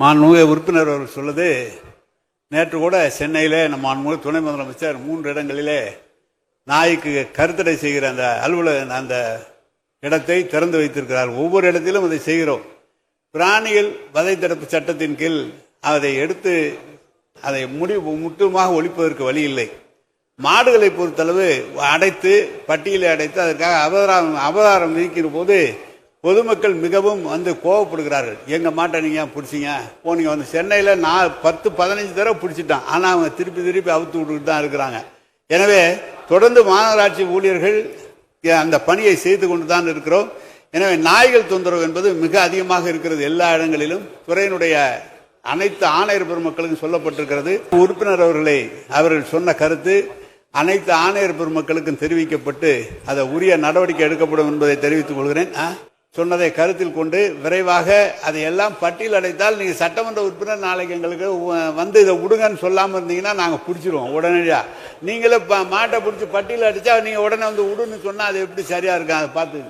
மாண்புமிகு உறுப்பினர் அவர்கள் சொல்லுது நேற்று கூட சென்னையில் நம்ம மாண்புமிகு துணை முதலமைச்சர் மூன்று இடங்களிலே நாய்க்கு கருத்தடை செய்கிற அந்த அலுவலக அந்த இடத்தை திறந்து வைத்திருக்கிறார். ஒவ்வொரு இடத்திலும் அதை செய்கிறோம். பிராணிகள் வதை தடுப்பு சட்டத்தின் கீழ் அதை எடுத்து அதை முடிவு முற்றுமாக ஒழிப்பதற்கு வழி இல்லை. மாடுகளை பொறுத்தளவு அடைத்து பட்டியலை அடைத்து அதற்காக அபதாரம் அபதாரம் விதிக்கிற போது பொதுமக்கள் மிகவும் வந்து கோவப்படுகிறார்கள். எங்க மாட்டை நீங்க ஏன் பிடிச்சிங்க? போனீங்க வந்து சென்னையில் நான் பத்து பதினஞ்சு தடவை பிடிச்சிட்டான். ஆனால் அவங்க திருப்பி திருப்பி அவுத்து விட்டுக்கிட்டு தான் இருக்கிறாங்க. எனவே தொடர்ந்து மாநகராட்சி ஊழியர்கள் அந்த பணியை செய்து கொண்டு தான் இருக்கிறோம். எனவே நாய்கள் தொந்தரவு என்பது மிக அதிகமாக இருக்கிறது எல்லா இடங்களிலும். துறையினுடைய அனைத்து ஆணையர் பெருமக்களுக்கும் சொல்லப்பட்டிருக்கிறது. உறுப்பினர் அவர்களை அவர்கள் சொன்ன கருத்து அனைத்து ஆணையர் பெருமக்களுக்கும் தெரிவிக்கப்பட்டு அதை உரிய நடவடிக்கை எடுக்கப்படும் என்பதை தெரிவித்துக் கொள்கிறேன். சொன்னதை கருத்தில் கொண்டு விரைவாக அதை எல்லாம் பட்டியல் அடைத்தால் சட்டமன்ற உறுப்பினர் நாளைக்கு எங்களுக்கு வந்து இதை விடுங்கன்னு சொல்லாமல் இருந்தீங்கன்னா நாங்கள் பிடிச்சிருவோம் உடனடியாக நீங்களே மாட்டை பிடிச்சி பட்டியல் அடித்தா நீங்கள் உடனே வந்து விடுன்னு சொன்னால் அது எப்படி சரியாக இருக்கும்? அதை பார்த்து